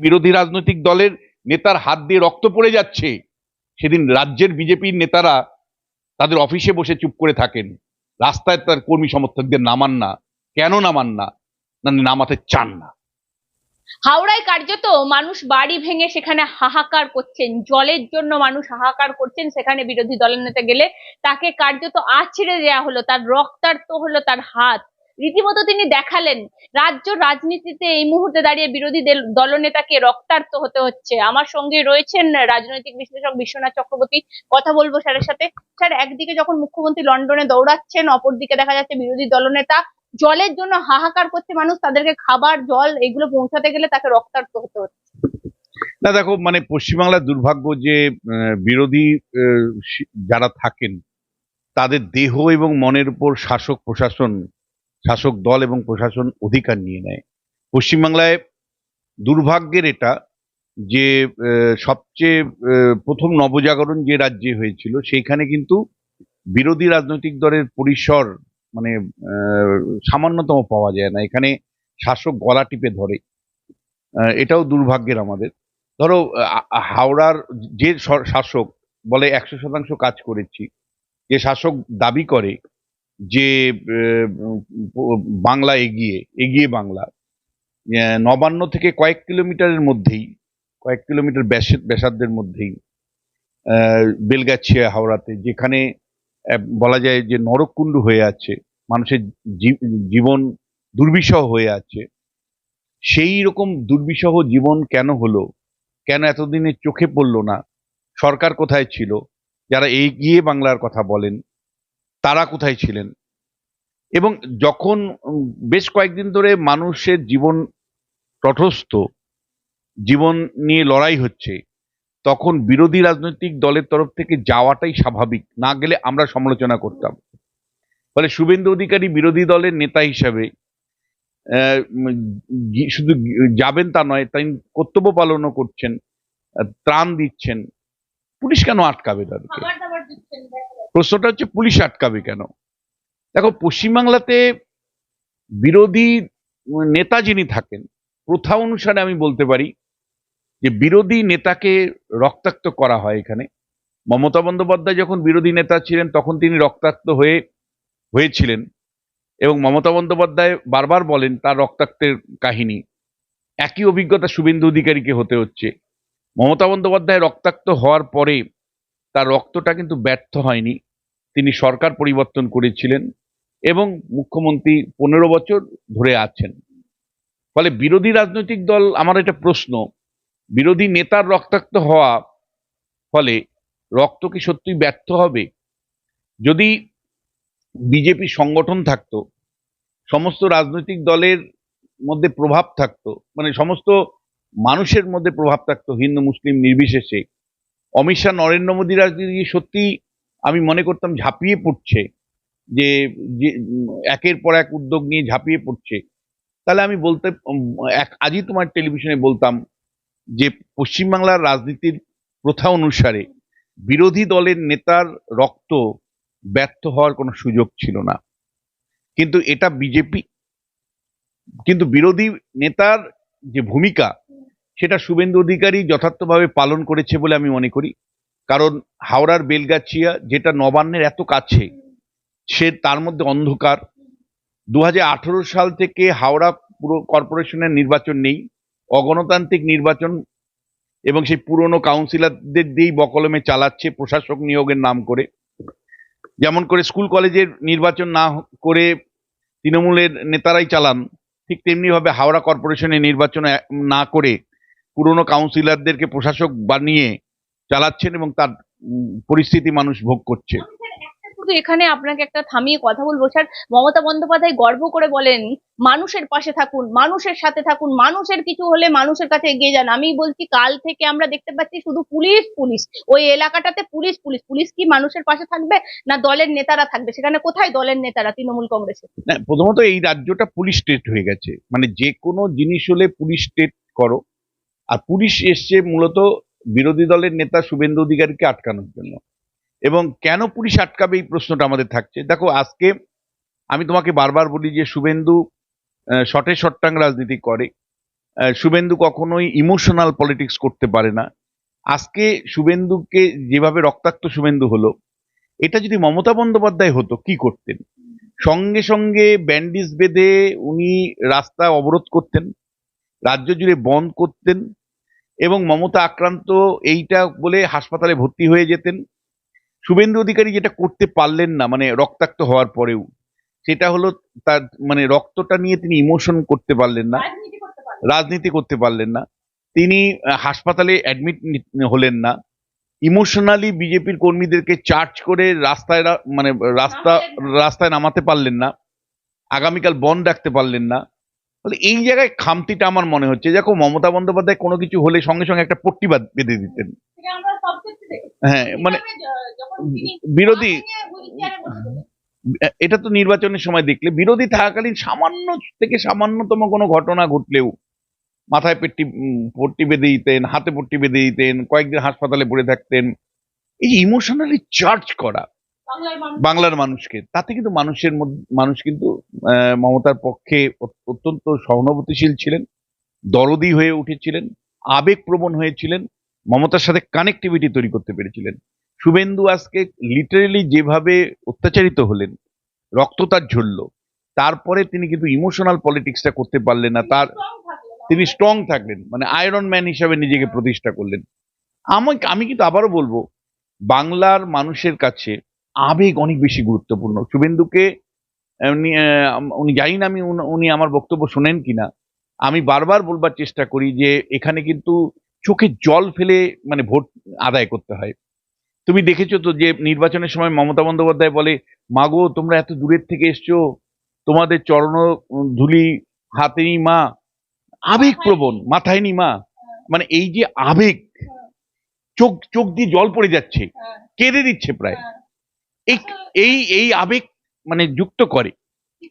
বিরোধী রাজনৈতিক দলের নেতার হাত দিয়ে রক্ত পড়ে যাচ্ছে, সেদিন রাজ্যের বিজেপির নেতারা তাদের অফিসে বসে চুপ করে থাকেন। রাস্তায় তার কর্মী সমর্থকদের নামান না। কেন নামান না? নামাতে চান না। হাওড়ায় কার্যত মানুষ বাড়ি ভেঙে সেখানে হাহাকার করছেন। জলের জন্য মানুষ হাহাকার করছেন সেখানে বিরোধী দলের নেতা গেলে। তাকে কার্যত আছড়ে দেওয়া হলো, তার রক্তাক্ত হলো তার হাত। রীতিমতো তিনি দেখালেন, রাজ্য রাজনীতিতে এই মুহূর্তে দাঁড়িয়ে বিরোধী দলনেতাকে রক্তাক্ত হতে হচ্ছে। আমার সঙ্গে রয়েছেন রাজনৈতিক বিশ্লেষক বিশ্বনাথ চক্রবর্তী, কথা বলব স্যারের সাথে। স্যার, একদিকে যখন মুখ্যমন্ত্রী লন্ডনে দৌড়াচ্ছেন, অপরদিকে দেখা যাচ্ছে বিরোধী দলনেতা জলের জন্য হাহাকার করছে মানুষ, তাদেরকে খাবার, জল এগুলো পৌঁছাতে গেলে তাকে রক্তার্ত হতে হচ্ছে। না, দেখো মানে পশ্চিমবাংলার দুর্ভাগ্য যে বিরোধী যারা থাকেন, তাদের দেহ এবং মনের উপর শাসক প্রশাসন শাসক দল এবং প্রশাসন অধিকার নিয়ে নেয়। পশ্চিমবাংলায় দুর্ভাগ্যের এটা যে সবচেয়ে প্রথম নবজাগরণ যে রাজ্যে হয়েছিল, সেইখানে কিন্তু বিরোধী রাজনৈতিক দলের পরিসর মানে সামান্যতম পাওয়া যায় না। এখানে শাসক গলা টিপে ধরে। এটাও দুর্ভাগ্যের আমাদের। ধরো হাওড়ার যে শাসক বলে একশো শতাংশ কাজ করেছি, যে শাসক দাবি করে যে বাংলা এগিয়ে এগিয়ে বাংলা নবান্ন থেকে কয়েক কিলোমিটারের মধ্যেই, কয়েক কিলোমিটার ব্যাস- ব্যাসার্ধের মধ্যেই বেলগাছিয়া হাওড়াতে, যেখানে বলা যায় যে নরকুণ্ড হয়ে আছে, মানুষের জীবন দুর্বিষহ হয়ে আছে, সেই রকম দুর্বিষহ জীবন কেন হলো? কেন এতদিনে চোখে পড়ল না? সরকার কোথায় ছিল? যারা এগিয়ে বাংলার কথা বলেন তারা কোথায় ছিলেন? এবং যখন বেশ কয়েকদিন ধরে মানুষের জীবন তটস্থ, জীবন নিয়ে লড়াই হচ্ছে, তখন বিরোধী রাজনৈতিক দলের তরফ থেকে যাওয়াটাই স্বাভাবিক। না গেলে আমরা সমালোচনা করতাম। ফলে শুভেন্দু অধিকারী বিরোধী দলের নেতা হিসাবে শুধু যাবেন তা নয় তাই কর্তব্য পালনও করছেন, ত্রাণ দিচ্ছেন। পুলিশ কেন আটকাবে তাদেরকে? প্রশ্নটা হচ্ছে, পুলিশ আটকাবে কেন? দেখো, পশ্চিমবাংলাতে বিরোধী নেতা যিনি থাকেন, প্রথা অনুসারে আমি বলতে পারি যে, বিরোধী নেতাকে রক্তাক্ত করা হয় এখানে। মমতা বন্দ্যোপাধ্যায় যখন বিরোধী নেতা ছিলেন, তখন তিনি রক্তাক্ত হয়ে, হয়েছিলেন। এবং মমতা বন্দ্যোপাধ্যায় বারবার বলেন, তার রক্তাক্তের কাহিনী। একই অভিজ্ঞতা শুভেন্দু অধিকারীকে হতে হচ্ছে। মমতা বন্দ্যোপাধ্যায় রক্তাক্ত হওয়ার পরে তার রক্তটা কিন্তু ব্যর্থ হয়নি। তিনি সরকার পরিবর্তন করেছিলেন এবং মুখ্যমন্ত্রী পনেরো বছর ধরে আছেন। ফলে বিরোধী রাজনৈতিক দল আমার এটা প্রশ্ন, বিরোধী নেতার রক্তাক্ত হওয়া ফলে রক্ত কি সত্যি ব্যর্থ হবে? যদি বিজেপি সংগঠন থাকতো, সমস্ত রাজনৈতিক দলের মধ্যে প্রভাব থাকতো মানে সমস্ত মানুষের মধ্যে প্রভাব থাকতো হিন্দু, মুসলিম নির্বিশেষে অমিত শাহ, নরেন্দ্র মোদী রাজনীতি সত্যি আমি মনে করতাম ঝাঁপিয়ে পড়ছে? যে, একের পর এক উদ্যোগ নিয়ে ঝাঁপিয়ে পড়ছে। তাহলে আমি বলতে, এক, আজই তোমার টেলিভিশনে বলতাম যে, পশ্চিমবাংলার রাজনীতির প্রথা অনুসারে বিরোধী দলের নেতার রক্ত ব্যর্থ হওয়ার কোনো সুযোগ ছিল না। কিন্তু এটা বিজেপি, কিন্তু বিরোধী নেতার যে ভূমিকা সেটা শুভেন্দু অধিকারী যথার্থভাবে পালন করেছে বলে আমি মনে করি। কারণ হাওড়ার বেলগাছিয়া যেটা নবান্নের এত কাছে, সে তার মধ্যে অন্ধকার। দু হাজার আঠেরো সাল থেকে হাওড়া পুরো কর্পোরেশনের নির্বাচন নেই, অগণতান্ত্রিক নির্বাচন এবং সেই পুরনো কাউন্সিলরদের দিয়েই বকলমে চালাচ্ছে প্রশাসক নিয়োগের নাম করে। যেমন করে স্কুল কলেজের নির্বাচন না করে তৃণমূলের নেতারাই চালান, ঠিক তেমনিভাবে হাওড়া কর্পোরেশনের নির্বাচন না করে পুরনো কাউন্সিলরদেরকে প্রশাসক বানিয়ে চালাচ্ছেন এবং তার পরিস্থিতি মানুষ ভোগ করছে। শুধু এখানে আপনাকে একটা থামিয়ে কথা বলব স্যার। মমতা বন্দ্যোপাধ্যায় গর্ব করে বলেন মানুষের পাশে থাকুন মানুষের সাথে থাকুন মানুষের কিছু হলে মানুষের কাছে এগিয়ে যান। আমি বলছি কাল থেকে আমরা দেখতে পাচ্ছি শুধু পুলিশ পুলিশ। ওই এলাকাটাতে পুলিশ পুলিশ। পুলিশ কি মানুষের পাশে থাকবে না দলের নেতারা থাকবে? সেখানে কোথায় দলের নেতারা তৃণমূল কংগ্রেসের? প্রথমত এই রাজ্যটা পুলিশ স্টেট হয়ে গেছে। মানে যে কোনো জিনিস হলে পুলিশ স্টেট করো। আর পুলিশ এসছে মূলত বিরোধী দলের নেতা শুভেন্দু অধিকারীকে আটকানোর জন্য। এবং কেন পুলিশ আটকাবে এই প্রশ্নটা আমাদের থাকছে। দেখো, আজকে আমি তোমাকে বারবার বলি যে শুভেন্দু শটে শটটাং রাজনীতি করে। শুভেন্দু কখনোই ইমোশনাল পলিটিক্স করতে পারে না। আজকে শুভেন্দুকে যেভাবে রক্তাক্ত শুভেন্দু হলো, এটা যদি মমতা বন্দ্যোপাধ্যায় হতো, কি করতেন? সঙ্গে সঙ্গে ব্যান্ডিজ বেঁধে উনি রাস্তা অবরোধ করতেন, রাজ্য জুড়ে বন্ধ করতেন এবং মমতা আক্রান্ত এইটা বলে হাসপাতালে ভর্তি হয়ে যেতেন। শুভেন্দু অধিকারী যেটা করতে পারলেন না মানে রক্তাক্ত হওয়ার পরেও সেটা হলো তার মানে রক্তটা নিয়ে তিনি ইমোশন করতে পারলেন না। রাজনীতি করতে পারলেন না। তিনি হাসপাতালে অ্যাডমিট হলেন না। ইমোশনালি বিজেপির কর্মীদেরকে চার্জ করে রাস্তায় মানে রাস্তা রাস্তায় নামাতে পারলেন না। আগামীকাল বন্ধ রাখতে পারলেন না। ফলে এই জায়গায় খামতিটা আমার মনে হচ্ছে। দেখো মমতা বন্দ্যোপাধ্যায় কোনো কিছু হলে সঙ্গে সঙ্গে একটা পট্টি বাঁধ- দিতেন। হ্যাঁ মানে বিরোধী। এটা তো নির্বাচনের সময় দেখলে। বিরোধী থাকাকালীন সামান্য থেকে সামান্যতম কোনো ঘটনা ঘটলেও মাথায় পেট্টি পট্টি বেঁধে দিতেন হাতে পট্টি বেঁধে দিতেন কয়েকদিন হাসপাতালে পড়ে থাকতেন। এই ইমোশনালি চার্জ করা বাংলার মানুষকে তাতে কিন্তু মানুষের মধ্যে মানুষ কিন্তু আহ, মমতার পক্ষে অত্যন্ত সহানুভূতিশীল ছিলেন, দরদি হয়ে উঠেছিলেন, আবেগপ্রবণ হয়েছিলেন, মমতার সাথে কানেক্টিভিটি তৈরি করতে পেরেছিলেন। শুভেন্দু আজকে লিটারেলি যেভাবে অত্যাচারিত হলেন রক্ত তার ঝরল তারপরে তিনি কিন্তু ইমোশনাল পলিটিক্সটা করতে পারলেন না, তার তিনি স্ট্রং থাকলেন মানে আয়রন ম্যান হিসাবে নিজেকে প্রতিষ্ঠা করলেন। আমি আমি কিন্তু আবারও বলব, বাংলার মানুষের কাছে আবেগ অনেক বেশি গুরুত্বপূর্ণ। শুভেন্দুকে উনি উনি জানি না আমি উনি আমার বক্তব্য শোনেন কিনা। আমি বারবার বলবার চেষ্টা করি যে এখানে কিন্তু চোখে জল ফেলে মানে ভোট আদায় করতে হয়। তুমি দেখেছ তো যে নির্বাচনের সময় মমতা বন্দ্যোপাধ্যায় বলে মাগো তোমরা এত দূরের থেকে এসছো তোমাদের চরণ ধুলি হাতে নি মা। আবেগ প্রবণ মাথায় নি মা। মানে এই যে আবেগ চোখ চোখ দিয়ে জল পড়ে যাচ্ছে হ্যাঁ, কেঁদে দিচ্ছে প্রায়। হ্যাঁ। এই এই আবেগ মানে যুক্ত করে।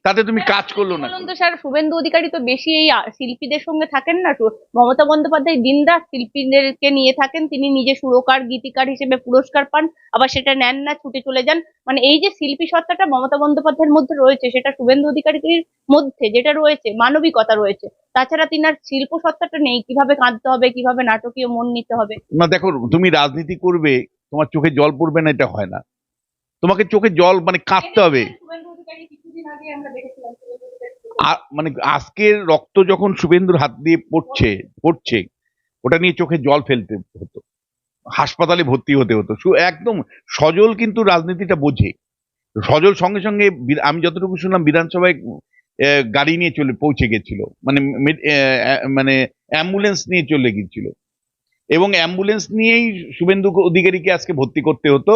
তাতে তুমি কাজ করল না। তো স্যার শুভেন্দু অধিকারী তো বেশি এই শিল্পীদের সঙ্গে থাকেন না। মমতা বন্দ্যোপাধ্যায় দিনরাত শিল্পীদেরকে নিয়ে থাকেন। তিনি নিজে সুরকার গীতিকার হিসেবে পুরস্কার পান আবার সেটা নেন না ছুটে চলে যান। মানে এই যে শিল্পী সত্তাটা মমতা বন্দ্যোপাধ্যায়ের মধ্যে রয়েছে সেটা শুভেন্দু অধিকারীর মধ্যে যেটা রয়েছে মানবিকতা রয়েছে। তাছাড়া তিনার শিল্প সত্তাটা নেই। কীভাবে কাঁদতে হবে কীভাবে নাটকীয় মন নিতে হবে? না দেখো তুমি রাজনীতি করবে তোমার চোখে জল পড়বে না এটা হয় না। তোমাকে চোখে জল মানে কাঁদতে হবে। মানে আজকের রক্ত যখন শুভেন্দুর হাত দিয়ে পড়ছে পড়ছে ওটা নিয়ে চোখে জল ফেলতে হতো। হাসপাতালে ভর্তি হতে হতো। একদম সজল কিন্তু রাজনীতিটা বোঝে। সজল সঙ্গে সঙ্গে আমি যতটুকু শুনলাম বিধানসভায় গাড়ি নিয়ে চলে পৌঁছে গেছিল। মানে মানে অ্যাম্বুলেন্স নিয়ে চলে গিয়েছিল এবং অ্যাম্বুলেন্স নিয়েই শুভেন্দু অধিকারীকে আজকে ভর্তি করতে হতো।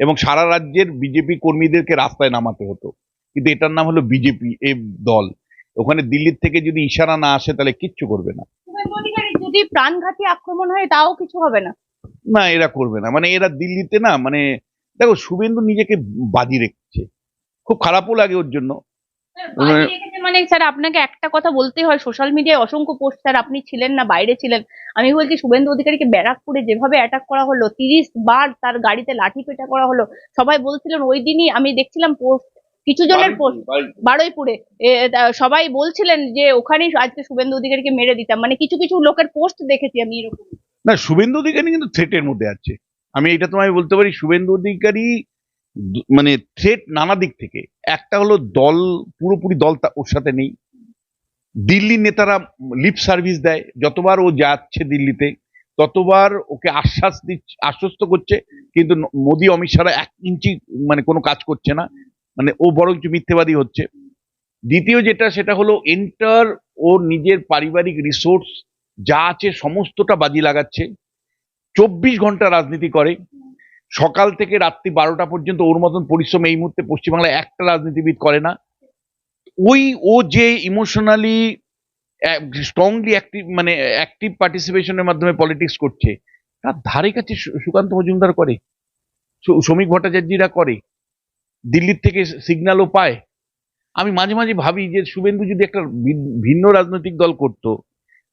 এবং সারা রাজ্যের বিজেপি কর্মীদেরকে রাস্তায় নামাতে হতো। কিন্তু এটার নাম হলো বিজেপি এ দল। ওখানে দিল্লির থেকে যদি ইশারা না আসে তাহলে কিচ্ছু করবে না। যদি প্রাণঘাতী আক্রমণ হয় তাও কিছু হবে না? না এরা করবে না। মানে এরা দিল্লিতে না মানে দেখো শুভেন্দু নিজেকে বাজি রেখেছে। খুব খারাপও লাগে ওর জন্য। মানে স্যার আপনাকে একটা কথা বলতে হয় সোশ্যাল মিডিয়ায় অসংখ্য পোস্ট স্যার আপনি ছিলেন না বাইরে ছিলেন। আমি বলছি শুভেন্দু অধিকারীকে ব্যারাকপুরে যেভাবে অ্যাটাক করা হলো তিরিশ বার তার গাড়িতে লাঠি পেটা করা হলো সবাই বলছিলেন ওই দিনই আমি দেখছিলাম পোস্ট কিছু জনের পোস্ট বারুইপুরে। সবাই বলছিলেন যে ওখানেই আজকে শুভেন্দু অধিকারীকে মেরে দিতাম মানে কিছু কিছু লোকের পোস্ট দেখেছি আমি এরকম। না শুভেন্দু অধিকারী কিন্তু থ্রেটের মধ্যে আছে। আমি এটা তোমায় বলতে পারি শুভেন্দু অধিকারী মানে থ্রেট নানা দিক থেকে। একটা হলো দল, পুরোপুরি দল ওর সাথে নেই। দিল্লির নেতারা লিপ সার্ভিস দেয়। যতবার ও যাচ্ছে দিল্লিতে, ততবার ওকে আশ্বাস দিচ্ছে, আশ্বস্ত করছে, কিন্তু মোদী, অমিত শাহরা এক ইঞ্চি মানে কোনো কাজ করছে না। মানে ও বরঞ্চ মিথ্যেবাদী হচ্ছে। দ্বিতীয় যেটা, সেটা হলো এন্টার ও নিজের পারিবারিক রিসোর্স যা আছে, সমস্তটা বাজি লাগাচ্ছে। চব্বিশ ঘণ্টা রাজনীতি করে। সকাল থেকে রাত্রি বারোটা পর্যন্ত ওর মতন পরিশ্রম এই মুহূর্তে পশ্চিমবাংলায় একটা রাজনীতিবিদ করে না। ওই, ও যে ইমোশনালি স্ট্রংলি অ্যাক্টিভ মানে অ্যাক্টিভ পার্টিসিপেশনের মাধ্যমে পলিটিক্স করছে, তার ধারে কাছে সুকান্ত মজুমদার করে শ্রমিক ভট্টাচার্যরা করে, দিল্লির থেকে সিগন্যালও পায়। আমি মাঝে মাঝে ভাবি যে শুভেন্দু যদি একটা ভিন্ন রাজনৈতিক দল করত,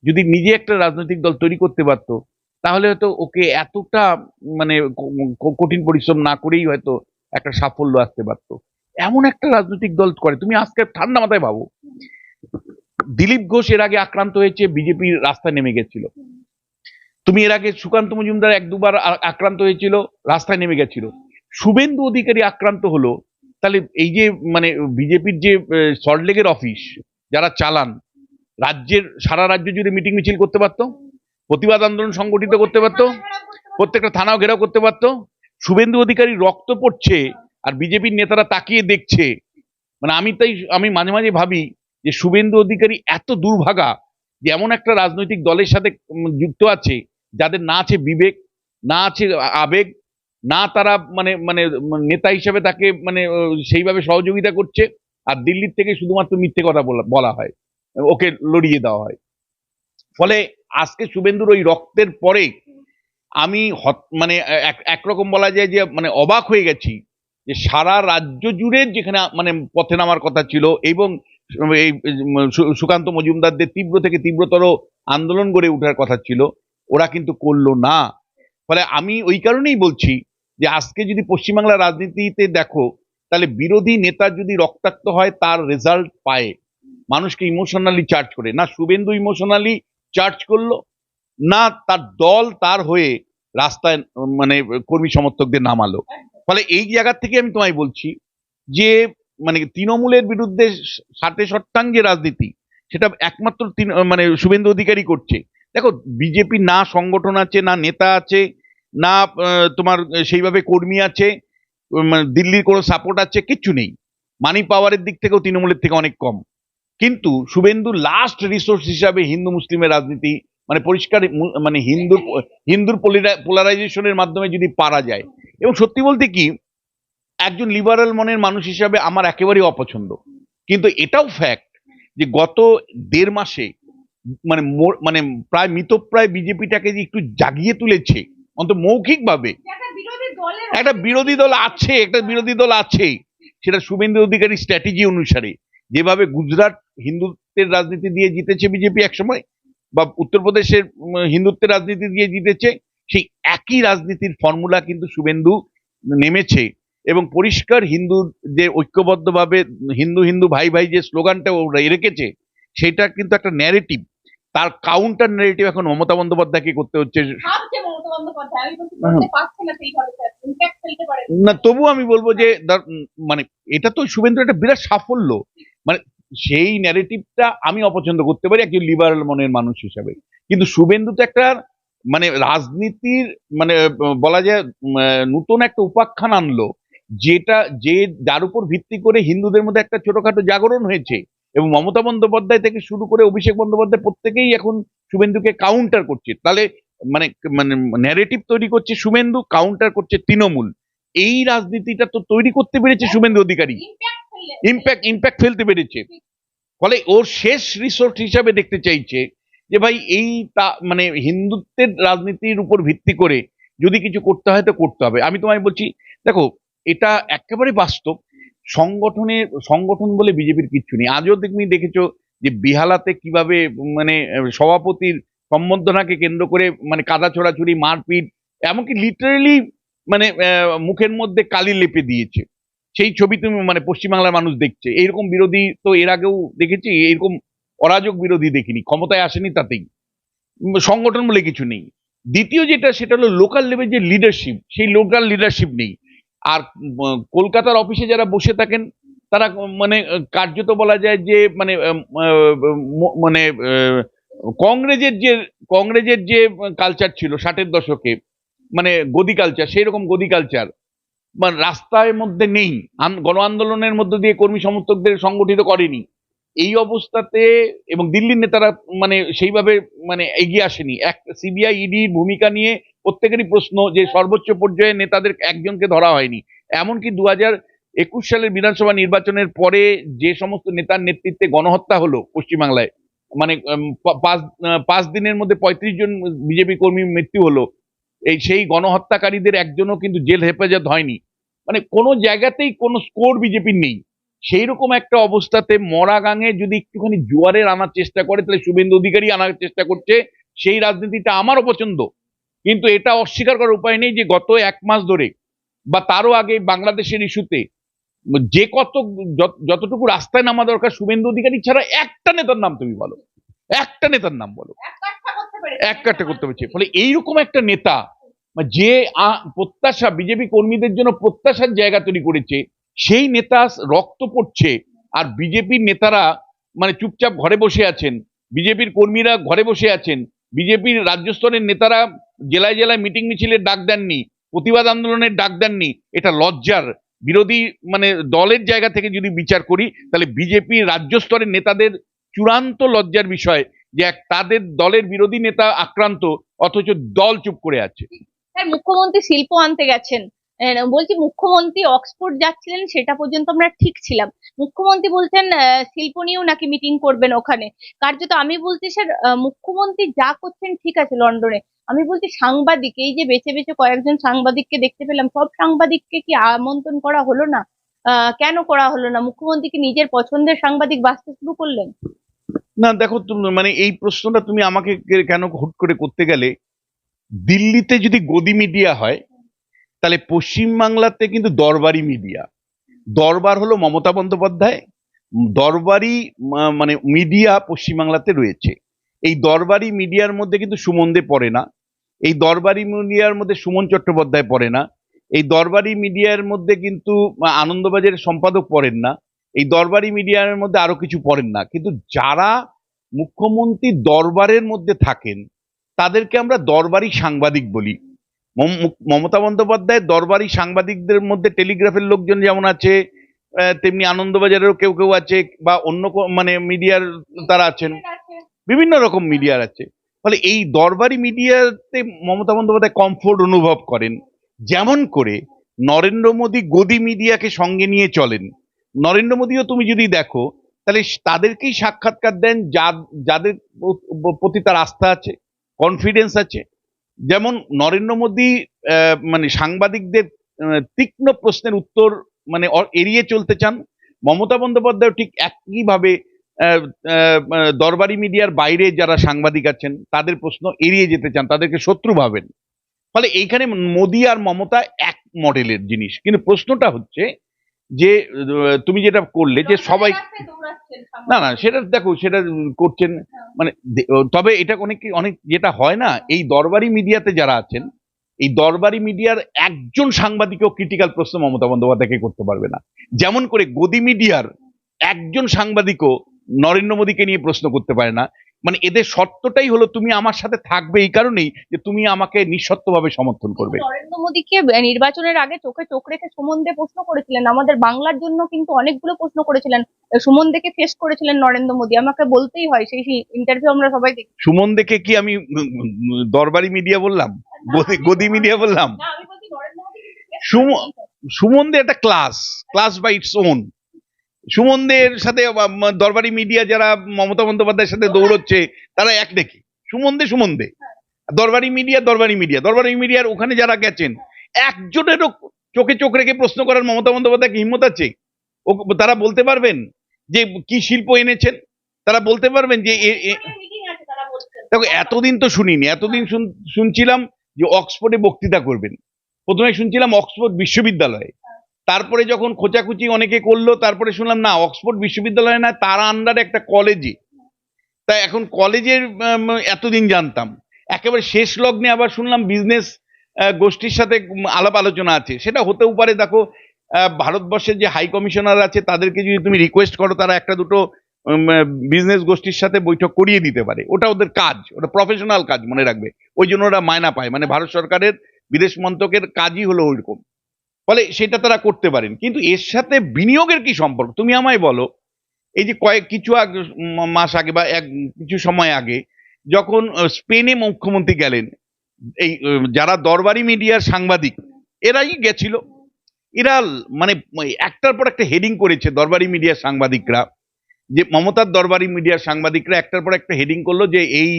যদি নিজে একটা রাজনৈতিক দল তৈরি করতে পারতো তাহলে হয়তো ওকে এতটা মানে কঠিন পরিশ্রম না করেই হয়তো একটা সাফল্য আসতে পারতো। এমন একটা রাজনৈতিক দল করে, তুমি আজকে ঠান্ডা মাথায় ভাবো। দিলীপ ঘোষ এর আগে আক্রান্ত হয়েছে বিজেপির রাস্তায় নেমে গেছিল। তুমি এর আগে সুকান্ত মজুমদার এক দুবার আক্রান্ত হয়েছিল, রাস্তায় নেমে গেছিল। শুভেন্দু অধিকারী আক্রান্ত হলো, তাহলে এই যে মানে বিজেপির যে সল্টলেকের অফিস, যারা চালান, রাজ্যের, সারা রাজ্য জুড়ে মিটিং মিছিল করতে পারতো? প্রতিবাদ আন্দোলন সংগঠিত করতে পারতো? প্রত্যেকটা থানাও ঘেরাও করতে পারতো? শুভেন্দু অধিকারী রক্ত পড়ছে আর বিজেপির নেতারা তাকিয়ে দেখছে। মানে আমি তাই, আমি মাঝে মাঝে ভাবি যে শুভেন্দু অধিকারী এত দুর্ভাগা যে এমন একটা রাজনৈতিক দলের সাথে যুক্ত আছে যাদের না আছে বিবেক, না আছে আবেগ, না তারা মানে মানে নেতা হিসেবে তাকে মানে সেইভাবে সহযোগিতা করছে আর দিল্লির থেকে শুধুমাত্র মিথ্যে কথা বলা- বলা হয়। ওকে লড়িয়ে দেওয়া হয়। ফলে আজকে শুভেন্দুর ওই রক্তের পরে আমি মানে এক একরকম বলা যায় যে মানে অবাক হয়ে গেছি যে সারা রাজ্য জুড়ে যেখানে মানে পথে নামার কথা ছিল এবং এই সুকান্ত মজুমদারদের তীব্র থেকে তীব্রতর আন্দোলন গড়ে ওঠার কথা ছিল, ওরা কিন্তু করল না। ফলে আমি ওই কারণেই বলছি যে, আজকে যদি পশ্চিমবাংলার রাজনীতিতে দেখো, তাহলে বিরোধী নেতা যদি রক্তাক্ত হয়, তার রেজাল্ট পায়। মানুষকে ইমোশনালি চার্জ করে। না, শুভেন্দু ইমোশনালি চার্জ করল। না তার দল তার হয়ে রাস্তায় মানে কর্মী সমর্থকদের নামালো। ফলে এই জায়গা থেকে আমি তোমায় বলছি যে মানে তৃণমূলের বিরুদ্ধে সাথে সত্যাঙ্গে রাজনীতি সেটা একমাত্র মানে শুভেন্দু অধিকারী করছে। দেখো বিজেপি না সংগঠন আছে না নেতা আছে না তোমার সেইভাবে কর্মী আছে উম, দিল্লির কোনো সাপোর্ট আছে কিচ্ছু নেই। মানি পাওয়ারের দিক থেকেও তৃণমূলের থেকে অনেক কম। কিন্তু শুভেন্দু লাস্ট রিসোর্স হিসাবে হিন্দু মুসলিমের রাজনীতি মানে পরিষ্কার মানে হিন্দুর হিন্দুর পোলারাইজেশনের মাধ্যমে যদি পারা যায়। এবং সত্যি বলতে কি একজন লিবারাল মনের মানুষ হিসাবে আমার একেবারেই অপছন্দ। কিন্তু এটাও ফ্যাক্ট যে গত দেড় মাসে মানে মানে প্রায় মৃতপ্রায় বিজেপিটাকে যে একটু জাগিয়ে তুলেছে অন্তত মৌখিকভাবে একটা বিরোধী দল আছে একটা বিরোধী দল আছে সেটা শুভেন্দু অধিকারী স্ট্র্যাটেজি অনুসারে। যেভাবে গুজরাট হিন্দুত্বের রাজনীতি দিয়ে জিতেছে বিজেপি একসময় বা উত্তরপ্রদেশের হিন্দুত্বের রাজনীতি দিয়ে জিতেছে সেই একই রাজনীতির ফর্মুলা কিন্তু শুভেন্দু নেমেছে। এবং পরিষ্কার হিন্দু যে ঐক্যবদ্ধভাবে হিন্দু হিন্দু ভাই ভাই যে স্লোগানটা ওরা রেখেছে সেটা কিন্তু একটা ন্যারেটিভ তার কাউন্টার ন্যারেটিভ এখন মমতা বন্দ্যোপাধ্যায়কে করতে হচ্ছে। না তবু আমি বলব যে মানে এটা তো শুভেন্দু একটা বিরাট সাফল্য। মানে সেই ন্যারেটিভটা আমি অপছন্দ করতে পারি একজন লিবারাল মনের মানুষ হিসাবে। কিন্তু শুভেন্দু তো একটা মানে রাজনীতির মানে বলা যায় নতুন একটা উপাখ্যান আনলো, যেটা, যে যার উপর ভিত্তি করে হিন্দুদের মধ্যে একটা ছোটখাটো জাগরণ হয়েছে এবং মমতা বন্দ্যোপাধ্যায় থেকে শুরু করে অভিষেক বন্দ্যোপাধ্যায় প্রত্যেকেই এখন শুভেন্দুকে কাউন্টার করছে। তাহলে মানে মানে ন্যারেটিভ তৈরি করছে শুভেন্দু কাউন্টার করছে তৃণমূল। এই রাজনীতিটা তো তৈরি করতে পেরেছে শুভেন্দু অধিকারী। ইম্প্যাক্ট ইম্প্যাক্ট ফেলতে পেরেছে। ফলে ওর শেষ রিসোর্ট হিসাবে দেখতে চাইছে যে ভাই এই তা মানে হিন্দুত্বের রাজনীতির উপর ভিত্তি করে যদি কিছু করতে হয় তো করতে হবে। আমি তোমায় বলছি, দেখো, এটা একেবারে বাস্তব। সংগঠনের সংগঠন বলে বিজেপির কিচ্ছু নেই। আজও তুমি দেখেছ যে বিহালাতে কীভাবে মানে সভাপতির সম্বর্ধনাকে কেন্দ্র করে মানে কাদা ছোড়াছুড়ি, মারপিট, এমনকি লিটারেলি মানে মুখের মধ্যে কালি লেপে দিয়েছে। সেই ছবি তুমি মানে পশ্চিমবাংলার মানুষ দেখছে। এইরকম বিরোধী তো এর আগেও দেখেছি, এইরকম অরাজক বিরোধী দেখিনি, ক্ষমতায় আসেনি তাতেই। সংগঠন বলে কিছু নেই। দ্বিতীয় যেটা, সেটা হলো লোকাল লেভেল যে লিডারশিপ সেই লোকাল লিডারশিপ নেই। আর কলকাতার অফিসে যারা বসে থাকেন, তারা মানে কার্যত বলা যায় যে মানে মানে কংগ্রেসের যে কংগ্রেসের যে কালচার ছিল ষাটের দশকে মানে গদি কালচার সেই রকম গদি কালচার মানে রাস্তার মধ্যে নেই গণ আন্দোলনের মধ্য দিয়ে কর্মী সমর্থকদের সংগঠিত করেনি। এই অবস্থাতে এবং দিল্লির নেতারা মানে সেইভাবে মানে এগিয়ে আসেনি। এক সিবিআই ইডির ভূমিকা নিয়ে প্রত্যেকেরই প্রশ্ন যে সর্বোচ্চ পর্যায়ে নেতাদের একজনকে ধরা হয়নি। এমনকি দু হাজার একুশ সালের বিধানসভা নির্বাচনের পরে যে সমস্ত নেতার নেতৃত্বে গণহত্যা হলো পশ্চিমবাংলায় মানে পাঁচ পাঁচ দিনের মধ্যে পঁয়ত্রিশ জন বিজেপি কর্মী মৃত্যু হলো। এই সেই গণহত্যাকারীদের একজনও কিন্তু জেল হেফাজত হয়নি। মানে কোনো জায়গাতেই কোনো স্কোর বিজেপির নেই। সেই রকম একটা অবস্থাতে মরা গাঙে যদি একটুখানি জোয়ারের আনার চেষ্টা করে তাহলে শুভেন্দু অধিকারী আনার চেষ্টা করছে সেই রাজনীতিটা আমারও পছন্দ। কিন্তু এটা অস্বীকার করার উপায় নেই যে গত এক মাস ধরে বা তারও আগে বাংলাদেশের ইস্যুতে যে কত যতটুকু রাস্তায় নামা দরকার শুভেন্দু অধিকারী ছাড়া একটা নেতার নাম তুমি বলো। একটা নেতার নাম বলো। এক কাটে করতে পেরেছে। ফলে এইরকম একটা নেতা যে প্রত্যাশা বিজেপি কর্মীদের জন্য প্রত্যাশার জায়গা তৈরি করেছে, সেই নেতা রক্ত পড়ছে আর বিজেপির নেতারা মানে চুপচাপ ঘরে বসে আছেন। বিজেপির কর্মীরা ঘরে বসে আছেন। বিজেপির রাজ্য স্তরের নেতারা জেলায় জেলায় মিটিং মিছিলের ডাক দেননি, প্রতিবাদ আন্দোলনের ডাক দেননি। এটা লজ্জার। বিরোধী মানে দলের জায়গা থেকে যদি বিচার করি, তাহলে বিজেপি রাজ্য স্তরের নেতাদের চূড়ান্ত লজ্জার বিষয় যে এক তাদের দলের বিরোধী নেতা আক্রান্ত, অথচ দল চুপ করে আছে। মুখ্যমন্ত্রী শিল্প আনতে গেছেন। বলছি মুখ্যমন্ত্রী অক্সফোর্ড যাচ্ছিলেন, সেটা পর্যন্ত আমরা ঠিক ছিলাম। মুখ্যমন্ত্রী বলছেন শিল্প নিয়েও নাকি মিটিং করবেন ওখানে। কার্যত আমি বলছি, স্যার মুখ্যমন্ত্রী যা করছেন ঠিক আছে লন্ডনে। আমি বলছি সাংবাদিক, এই যে বেছে বেছে কয়েকজন সাংবাদিককে দেখতে পেলাম, সব সাংবাদিককে কি আমন্ত্রণ করা হলো না? কেন করা হলো না? মুখ্যমন্ত্রী কি নিজের পছন্দের সাংবাদিক বাঁচতে শুরু করলেন? না, দেখো মানে এই প্রশ্নটা তুমি আমাকে কেন হুট করে করতে গেলে দিল্লিতে যদি গদি মিডিয়া হয়, তাহলে পশ্চিমবাংলাতে কিন্তু দরবারি মিডিয়া। দরবার হলো মমতা বন্দ্যোপাধ্যায়। দরবারি মানে মিডিয়া পশ্চিমবাংলাতে রয়েছে। এই দরবারি মিডিয়ার মধ্যে কিন্তু সুমন দে পড়ে না। এই দরবারি মিডিয়ার মধ্যে সুমন চট্টোপাধ্যায় পড়ে না। এই দরবারি মিডিয়ার মধ্যে কিন্তু আনন্দবাজারের সম্পাদক পড়েন না। এই দরবারি মিডিয়ার মধ্যে আরও কিছু পড়েন না। কিন্তু যারা মুখ্যমন্ত্রী দরবারের মধ্যে থাকেন তাদেরকে আমরা দরবারি সাংবাদিক বলি। মম- মমতা বন্দ্যোপাধ্যায় দরবারি সাংবাদিকদের মধ্যে টেলিগ্রাফের লোকজন যেমন আছে তেমনি আনন্দবাজারেরও কেউ কেউ আছে বা অন্য মানে মিডিয়ার তারা আছেন। বিভিন্ন রকম মিডিয়ার আছে। ফলে এই দরবারি মিডিয়াতে মমতা বন্দ্যোপাধ্যায় কমফোর্ট অনুভব করেন। যেমন করে নরেন্দ্র মোদী গদি মিডিয়াকে সঙ্গে নিয়ে চলেন। নরেন্দ্র মোদীও তুমি যদি দেখো, তাহলে তাদেরকেই সাক্ষাৎকার দেন যাদের প্রতি তার আস্থা আছে। কনফিডেন্স আছে। যেমন নরেন্দ্র মোদী মানে সাংবাদিকদের তীক্ষ্ণ প্রশ্নের উত্তর মানে এড়িয়ে চলতে চান। মমতা বন্দ্যোপাধ্যায় ঠিক একইভাবে দরবারি মিডিয়ার বাইরে যারা সাংবাদিক আছেন, তাদের প্রশ্ন এড়িয়ে যেতে চান, তাদেরকে শত্রু ভাবেন। ফলে এইখানে মোদী আর মমতা এক মডেলের জিনিস। কিন্তু প্রশ্নটা হচ্ছে যে তুমি যেটা করলে যে সবাই না না সেটা দেখো সেটা করছেন মানে তবে এটা অনেক অনেক যেটা হয় না এই দরবারি মিডিয়াতে যারা আছেন এই দরবারি মিডিয়ার একজন সাংবাদিকও ক্রিটিক্যাল প্রশ্ন মমতা বন্দ্যোপাধ্যায়কে করতে পারবে না। যেমন করে গদি মিডিয়ার একজন সাংবাদিকও নরেন্দ্র মোদীকে নিয়ে প্রশ্ন করতে পারে না মানে এদের শর্তটাই হলো তুমি আমার সাথে থাকবে এই কারণেই যে তুমি আমাকে নিঃশর্তভাবে সমর্থন করবে। নরেন্দ্র মোদীকে নির্বাচনের আগে চোখে চোখ রেখে সুমন দে প্রশ্ন করেছিলেন। আমাদের বাংলার জন্য কিন্তু অনেকগুলো প্রশ্ন করেছিলেন। সুমন দেকে ফেস করেছিলেন নরেন্দ্র মোদী। আমাকে বলতেই হয় সেই ইন্টারভিউ আমরা সবাই দেখি। সুমন দেখে কি আমি দরবারি মিডিয়া বললাম? গদি- মিডিয়া বললাম? না আমি বলছি নরেন্দ্র মোদী সুম- সুমনদে একটা class class by its own সুমনদের সাথে দরবারি মিডিয়া যারা মমতা বন্দ্যোপাধ্যায়ের সাথে দৌড়চ্ছে, তারা এক নাকি সুমনদে সুমনদে। দরবারি মিডিয়া দরবারি মিডিয়া দরবারি মিডিয়ার ওখানে যারা গেছেন, একজনেরও চোখে চোখ রেখে প্রশ্ন করার মমতা বন্দ্যোপাধ্যায় কি হিম্মত আছে? ও তারা বলতে পারবেন যে কি শিল্প এনেছেন? তারা বলতে পারবেন যে দেখো, এতদিন তো শুনিনি। এতদিন শুন- শুনছিলাম যে অক্সফোর্ডে বক্তৃতা করবেন। প্রথমে শুনছিলাম অক্সফোর্ড বিশ্ববিদ্যালয়ে। তারপরে যখন খোঁচাখুচি অনেকে করল, তারপরে শুনলাম, না, অক্সফোর্ড বিশ্ববিদ্যালয়ে না, তার আন্ডারে একটা কলেজে তা এখন কলেজের এতদিন জানতাম। একেবারে শেষ লগ্নে আবার শুনলাম বিজনেস গোষ্ঠীর সাথে আলাপ আলোচনা আছে। সেটা হতেও পারে, দেখো ভারতবর্ষের যে হাই কমিশনার আছে, তাদেরকে যদি তুমি রিকোয়েস্ট করো, তারা একটা দুটো বিজনেস গোষ্ঠীর সাথে বৈঠক করিয়ে দিতে পারে। ওটা ওদের কাজ, ওটা প্রফেশনাল কাজ মনে রাখবে। ওই জন্য ওরা মায়না পায়। মানে ভারত সরকারের বিদেশ মন্ত্রকের কাজই হলো ওইরকম। ফলে সেটা তারা করতে পারেন। কিন্তু এর সাথে বিনিয়োগের কি সম্পর্ক? তুমি আমায় বলো, এই যে কয়েক, কিছু মাস আগে বা এক, কিছু সময় আগে যখন স্পেনে মুখ্যমন্ত্রী গেলেন, এই যারা দরবারি মিডিয়ার সাংবাদিক, এরাই গেছিল। এরা মানে একটার পর একটা হেডিং করেছে দরবারি মিডিয়ার সাংবাদিকরা, যে মমতার দরবারি মিডিয়ার সাংবাদিকরা একটার পর একটা হেডিং করল যে এই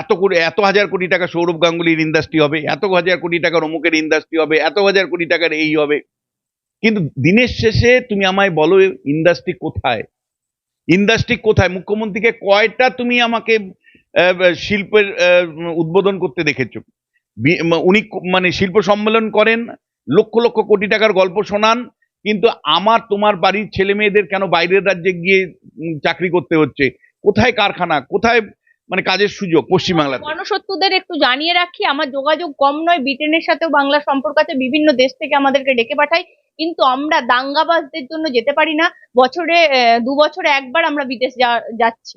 এত কোটি, এত হাজার কোটি টাকা সৌরভ গাঙ্গুলির ইন্ডাস্ট্রি হবে, এত হাজার কোটি টাকার অমুকের ইন্ডাস্ট্রি হবে, এত হাজার কোটি টাকার এই হবে। কিন্তু দিনের শেষে তুমি আমায় বলো ইন্ডাস্ট্রি কোথায়? ইন্ডাস্ট্রি কোথায়? মুখ্যমন্ত্রীকে কয়টা তুমি আমাকে শিল্পের উদ্বোধন করতে দেখেছ? উনি মানে শিল্প সম্মেলন করেন, লক্ষ লক্ষ কোটি টাকার গল্প শোনান, কিন্তু আমার, তোমার বাড়ির ছেলে মেয়েদের কেন বাইরের রাজ্যে গিয়ে চাকরি করতে হচ্ছে? কোথায় কারখানা? কোথায় মানে কাজের সুযোগ পশ্চিমবাংলাতে। গণশত্রুদের একটু জানিয়ে রাখি আমার যোগাযোগ কম নয় ব্রিটেনের সাথেও বাংলার সম্পর্ক আছে বিভিন্ন দেশ থেকে আমাদেরকে ডেকে পাঠায় কিন্তু আমরা দাঙ্গাবাজদের জন্য যেতে পারি না। বছরে দু বছরে একবার আমরা বিদেশ যাচ্ছি।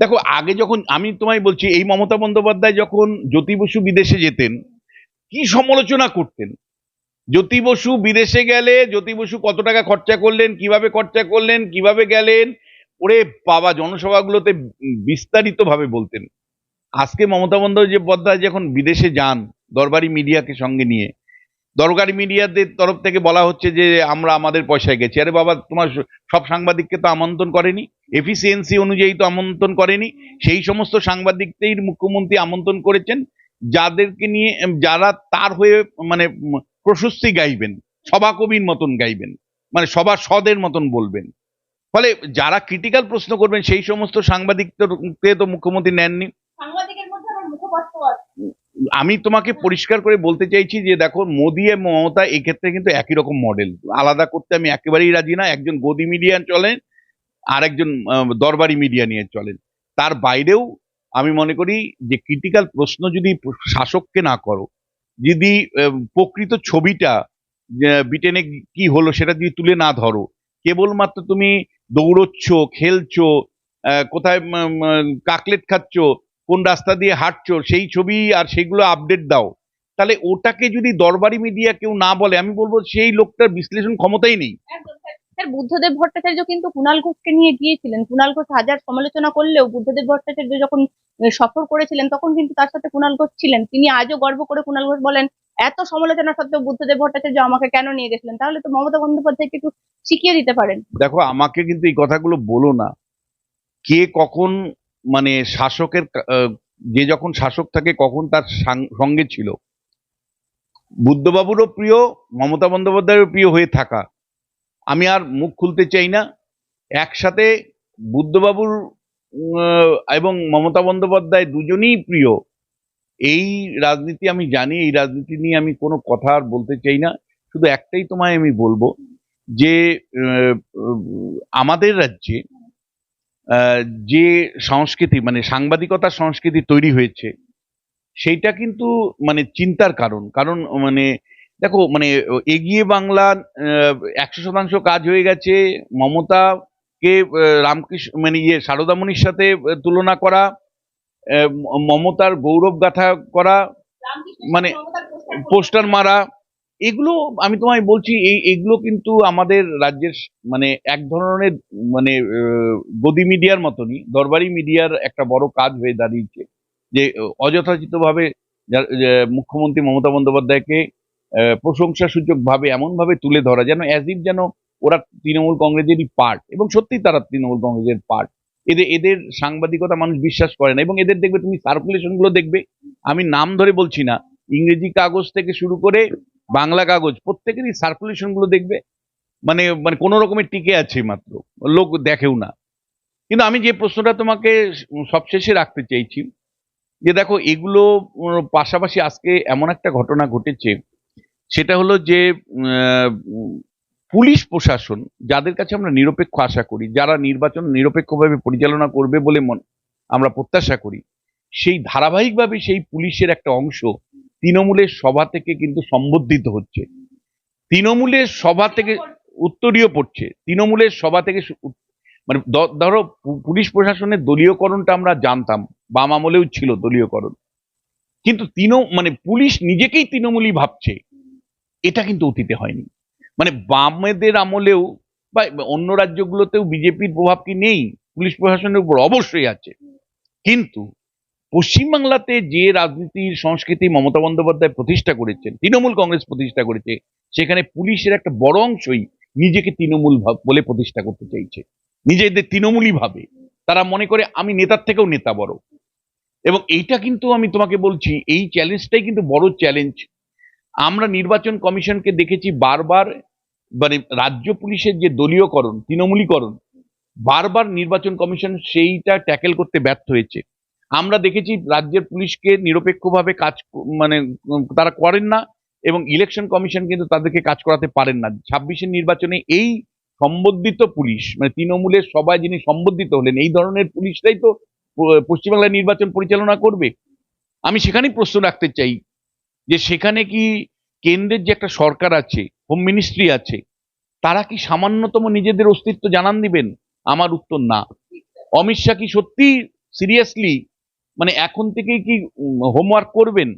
দেখো আগে যখন আমি তোমায় বলছি এই মমতা বন্দ্যোপাধ্যায় যখন জ্যোতি বসু বিদেশে যেতেন কি সমালোচনা করতেন? জ্যোতি বসু বিদেশে গেলে জ্যোতি বসু কত টাকা খরচা করলেন কীভাবে খরচা করলেন কীভাবে গেলেন ওরে বাবা, জনসভাগুলোতে বিস্তারিত ভাবে বলতেন। আজকে মমতা বন্দ্যোপাধ্যায় যখন বিদেশে যান দরবারি মিডিয়াকে সঙ্গে নিয়ে, দরবারি মিডিয়াদের তরফ থেকে বলা হচ্ছে যে, আমরা আমাদের পয়সায় গেছি। আরে বাবা, তোমার সব সাংবাদিককে তো আমন্ত্রণ করেনি, এফিসিয়েন্সি অনুযায়ী তো আমন্ত্রণ করেনি, সেই সমস্ত সাংবাদিককেই মুখ্যমন্ত্রী আমন্ত্রণ করেছেন, যাদেরকে নিয়ে, যারা তার হয়ে মানে প্রশস্তি গাইবেন, সভাকবির মতন গাইবেন মানে সভা সদের মতন বলবেন। ফলে যারা ক্রিটিক্যাল প্রশ্ন করবেন সেই সমস্ত সাংবাদিককে তো মুখ্যমন্ত্রী নেননি। আমি তোমাকে পরিষ্কার করে বলতে চাইছি যে দেখো মোদি এবং মমতা এক্ষেত্রে কিন্তু একই রকম মডেল আলাদা করতে আমি একেবারেই রাজি না। একজন গদি মিডিয়া চলেন আর একজন দরবারি মিডিয়া নিয়ে চলেন। তার বাইরেও আমি মনে করি যে ক্রিটিক্যাল প্রশ্ন যদি শাসককে না করো যদি প্রকৃত ছবিটা ব্রিটেনে কি হলো সেটা যদি তুলে না ধরো কেবলমাত্র তুমি দৌড়চ্ছ, খেলছো কোথায় কাকলেট খাচ্ছ, কোন রাস্তা দিয়ে হাঁটছো, সেই ছবি আর সেগুলো আপডেট দাও। তাহলে ওটাকে যদি দরবারি মিডিয়া কেউ না বলে, আমি বলব সেই লোকটার বিশ্লেষণ ক্ষমতাই নেই। স্যার, বুদ্ধদেব ভট্টাচার্য কিন্তু কুণাল ঘোষকে নিয়ে গিয়েছিলেন। কুণাল ঘোষ হাজার সমালোচনা করলেও বুদ্ধদেব ভট্টাচার্য যখন সফর করেছিলেন, তখন কিন্তু তার সাথে কুণাল ঘোষ ছিলেন। তিনি আজও গর্ব করে কুণাল ঘোষ বলেন এত সমালোচনা সত্ত্বেও বুদ্ধদেব ভট্টাচার্য আমাকে কেন নিয়ে গেছিলেন? তাহলে তো মমতা বন্দ্যোপাধ্যায়কে একটু শিখিয়ে দিতে পারেন। দেখো, আমাকে কিন্তু এই কথাগুলো বলো না। কে কখন মানে শাসকের যে যখন শাসক থাকে কখন তার সঙ্গে ছিল? বুদ্ধবাবুরও প্রিয়, মমতা বন্দ্যোপাধ্যায়েরও প্রিয় হয়ে থাকা। আমি আর মুখ খুলতে চাই না। একসাথে বুদ্ধবাবুর এবং মমতা বন্দ্যোপাধ্যায় দুজনেই প্রিয়। এই রাজনীতি আমি জানি, এই রাজনীতি নিয়ে আমি কোনো কথা আর বলতে চাই না। শুধু একটাই তোমায় আমি বলব যে আমাদের রাজ্যে যে সংস্কৃতি মানে সাংবাদিকতার সংস্কৃতি তৈরি হয়েছে, সেইটা কিন্তু মানে চিন্তার কারণ। কারণ মানে দেখো মানে এগিয়ে বাংলা একশো শতাংশ কাজ হয়ে গেছে, মমতাকে রামকৃষ্ণ মানে ইয়ে সারদামণির সাথে তুলনা করা মমতার গৌরব গাথা করা মানে পোস্টার মারা, এগুলো আমি তোমায় বলছি, এই, এগুলো কিন্তু আমাদের রাজ্যের মানে এক ধরনের মানে গদি মিডিয়ার মতনই, দরবারি মিডিয়ার একটা বড় কাজ হয়ে দাঁড়িয়েছে। যে অযথাচিতভাবে মুখ্যমন্ত্রী মমতা বন্দ্যোপাধ্যায়কে প্রশংসা সূচক ভাবে এমন ভাবে তুলে ধরা, যেন অ্যাজ ইফ যেন ওরা তৃণমূল কংগ্রেসেরই পার্ট এবং সত্যি তারা তৃণমূল কংগ্রেসের পার্ট এদের এদের সাংবাদিকতা মানুষ বিশ্বাস করে না। এবং এদের দেখবে, তুমি সার্কুলেশনগুলো দেখবে, আমি নাম ধরে বলছি না। ইংরেজি কাগজ থেকে শুরু করে বাংলা কাগজ, প্রত্যেকেরই সার্কুলেশনগুলো দেখবে মানে মানে কোনো রকমের টিকে আছে মাত্র, লোক দেখেও না। কিন্তু আমি যে প্রশ্নটা তোমাকে সবশেষে রাখতে চাইছি, যে দেখো, এগুলো পাশাপাশি আজকে এমন একটা ঘটনা ঘটেছে, সেটা হলো যে পুলিশ প্রশাসন যাদের কাছে আমরা নিরপেক্ষ আশা করি, যারা নির্বাচন নিরপেক্ষভাবে পরিচালনা করবে বলে মন আমরা প্রত্যাশা করি, সেই ধারাবাহিকভাবে সেই পুলিশের একটা অংশ তৃণমূলের সভা থেকে কিন্তু সম্বর্ধিত হচ্ছে। তৃণমূলের সভা থেকে উত্তরীয় পড়ছে। তৃণমূলের সভা থেকে মানে ধরো পুলিশ প্রশাসনের দলীয়করণটা আমরা জানতাম, বাম আমলেও ছিল দলীয়করণ। কিন্তু তৃণ মানে পুলিশ নিজেকেই তৃণমূলই ভাবছে, এটা কিন্তু অতীতে হয়নি। মানে বামেদের আমলেও বা অন্য রাজ্যগুলোতেও বিজেপির প্রভাব কি নেই? পুলিশ প্রশাসনের উপর অবশ্যই আছে। কিন্তু পশ্চিমবাংলাতে যে রাজনীতির সংস্কৃতি মমতা বন্দ্যোপাধ্যায় প্রতিষ্ঠা করেছেন, তৃণমূল কংগ্রেস প্রতিষ্ঠা করেছে, সেখানে পুলিশের একটা বড় অংশই নিজেকে তৃণমূল বলে প্রতিষ্ঠা করতে চাইছে। নিজেদের তৃণমূলই ভাবে। তারা মনে করে, আমি নেতার থেকেও নেতা বড়। এবং এইটা কিন্তু আমি তোমাকে বলছি, এই চ্যালেঞ্জটাই কিন্তু বড় চ্যালেঞ্জ আমরা নির্বাচন কমিশনকে দেখেছি বারবার মানে রাজ্য পুলিশের যে দলীয়করণ, তৃণমূলীকরণ, বারবার নির্বাচন কমিশন সেইটা ট্যাকেল করতে ব্যর্থ হয়েছে। আমরা দেখেছি রাজ্যের পুলিশকে নিরপেক্ষভাবে কাজ মানে তারা করেন না এবং ইলেকশন কমিশন কিন্তু তাদেরকে কাজ করাতে পারেন না। ছাব্বিশের নির্বাচনে এই সম্বন্ধিত পুলিশ মানে তৃণমূলের সবাই যিনি সম্বন্ধিত হলেন, এই ধরনের পুলিশটাই তো পশ্চিমবাংলায় নির্বাচন পরিচালনা করবে। আমি সেখানেই প্রশ্ন রাখতে চাই যে সেখানে কি কেন্দ্রের যে একটা সরকার আছে হোম মিনিস্ট্রি আছে। তারা কি সামান্যতম নিজেদের অস্তিত্ব জানান দিবেন? আমার উত্তর না। অমিত শাহ কি সত্যি সিরিয়াসলি মানে এখন থেকেই কি হোমওয়ার্ক করবেন?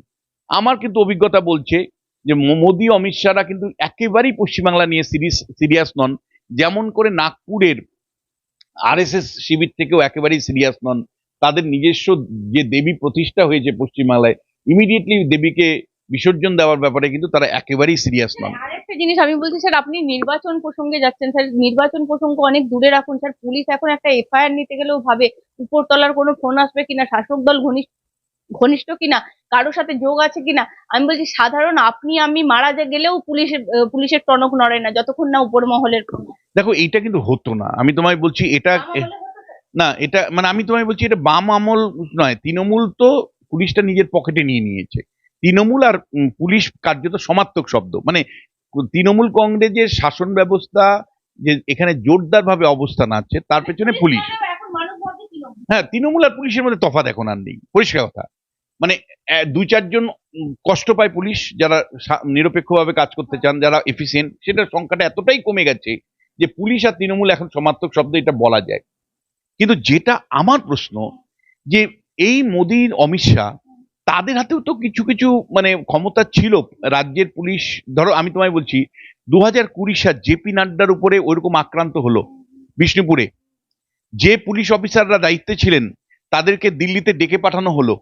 আমার কিন্তু অভিজ্ঞতা বলছে যে মোদী, অমিত শাহরা কিন্তু একেবারেই পশ্চিমবাংলা নিয়ে সিরিয়াস সিরিয়াস নন। যেমন করে নাগপুরের আরএসএস শিবির থেকেও একেবারেই সিরিয়াস নন। তাদের নিজস্ব যে দেবী প্রতিষ্ঠা হয়েছে পশ্চিমবাংলায় ইমিডিয়েটলি দেবীকে বিসর্জন দেওয়ার ব্যাপারে কিন্তু তারা একেবারেই সিরিয়াস নন। আরেকটা জিনিস আমি বলছি স্যার আপনি নির্বাচন প্রসঙ্গে যাচ্ছেন স্যার নির্বাচন প্রসঙ্গ অনেক দূরে রাখুন স্যার পুলিশ এখন একটা এফআইআর নিতে গেলেও ভাবে উপরতলার কোনো ফোন আসবে কিনা শাসক দল ঘনিষ্ঠ ঘনিষ্ঠ কিনা কারোর সাথে যোগ আছে কিনা আমি বলছি সাধারণ আপনি আমি মারা যা গেলেও পুলিশের আহ, পুলিশের টনক নড়ে না যতক্ষণ না উপর মহলের দেখো এইটা কিন্তু হতো না। আমি তোমায় বলছি এটা না এটা মানে আমি তোমায় বলছি এটা বাম আমল নয় তৃণমূল তো পুলিশটা নিজের পকেটে নিয়ে নিয়েছে। তৃণমূল আর পুলিশ কার্যত সমার্থক শব্দ। মানে তৃণমূল কংগ্রেসের শাসন ব্যবস্থা যে এখানে জোরদার ভাবে অবস্থান আছে তার পেছনে পুলিশ। হ্যাঁ তৃণমূল আর পুলিশের মধ্যে তফাৎ এখন আর নেই। পরিষ্কার কথা। মানে দুই চারজন কষ্ট পায় পুলিশ যারা নিরপেক্ষভাবে কাজ করতে চান যারা এফিসিয়েন্ট সেটার সংখ্যাটা এতটাই কমে গেছে যে পুলিশ আর তৃণমূল এখন সমার্থক শব্দ এটা বলা যায়। কিন্তু যেটা আমার প্রশ্ন যে এই মোদির অমিত শাহ তাদের হাতেও তো কিছু কিছু মানে ক্ষমতা ছিল। রাজ্যের পুলিশ, ধরো আমি তোমায় বলছি দু হাজার কুড়ি সাল জেপি নাড্ডার উপরে ওইরকম আক্রান্ত হলো বিষ্ণুপুরে। যে পুলিশ অফিসাররা দায়িত্বে ছিলেন, তাদেরকে দিল্লিতে ডেকে পাঠানো হলো।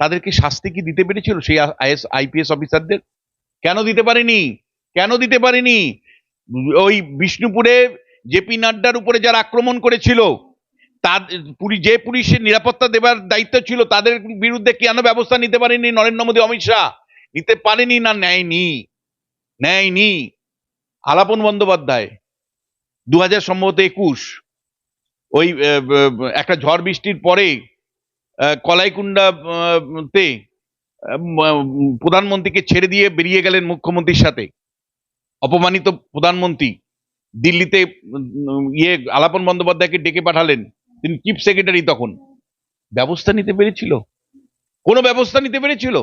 তাদেরকে শাস্তি কি দিতে পেরেছিল সেই আইএস আইপিএস অফিসারদের? কেন দিতে পারেনি? কেন দিতে পারেনি? ওই বিষ্ণুপুরে জেপি নাড্ডার উপরে যারা আক্রমণ করেছিল তার যে পুলিশের নিরাপত্তা দেবার দায়িত্ব ছিল তাদের বিরুদ্ধে কেন ব্যবস্থা নিতে পারেনি নরেন্দ্র মোদী অমিত শাহ? নিতে পারেনি না নেয়নি? নেয়নি? আলাপন বন্দ্যোপাধ্যায় দু হাজার সম্ভবত একুশ ওই একটা ঝড় বৃষ্টির পরে আহ, কলাইকুণ্ডা তে প্রধানমন্ত্রীকে ছেড়ে দিয়ে বেরিয়ে গেলেন মুখ্যমন্ত্রীর সাথে। অপমানিত প্রধানমন্ত্রী দিল্লিতে ইয়ে আলাপন বন্দ্যোপাধ্যায়কে ডেকে পাঠালেন। তিনি চিফ সেক্রেটারি তখন। ব্যবস্থা নিতে পেরেছিল? কোনো ব্যবস্থা নিতে পেরেছিল?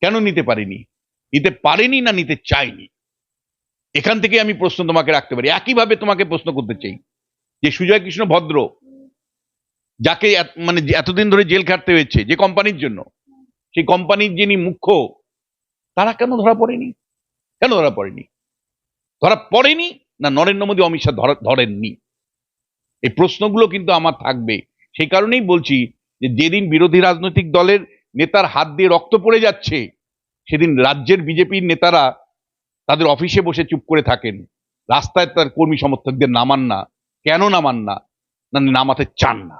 কেন নিতে পারেনি? নিতে পারেনি না নিতে চাইনি এখান থেকে আমি প্রশ্ন তোমাকে রাখতে পারি। একইভাবে তোমাকে প্রশ্ন করতে চাই যে সুজয় কৃষ্ণ ভদ্র, যাকে মানে এতদিন ধরে জেল খাটতে হয়েছে, যে কোম্পানির জন্য, সেই কোম্পানির যিনি মুখ্য, তারা কেন ধরা পড়েনি? কেন ধরা পড়েনি? ধরা পড়েনি না নরেন্দ্র মোদী, অমিত শাহ ধরা- ধরেননি? এই প্রশ্নগুলো কিন্তু আমার থাকবে। সেই কারণেই বলছি যে যেদিন বিরোধী রাজনৈতিক দলের নেতার হাত দিয়ে রক্ত পড়ে যাচ্ছে, সেদিন রাজ্যের বিজেপির নেতারা তাদের অফিসে বসে চুপ করে থাকেন। রাস্তায় তার কর্মী সমর্থকদের নামান না। কেন নামান না না, নামাতে চান না।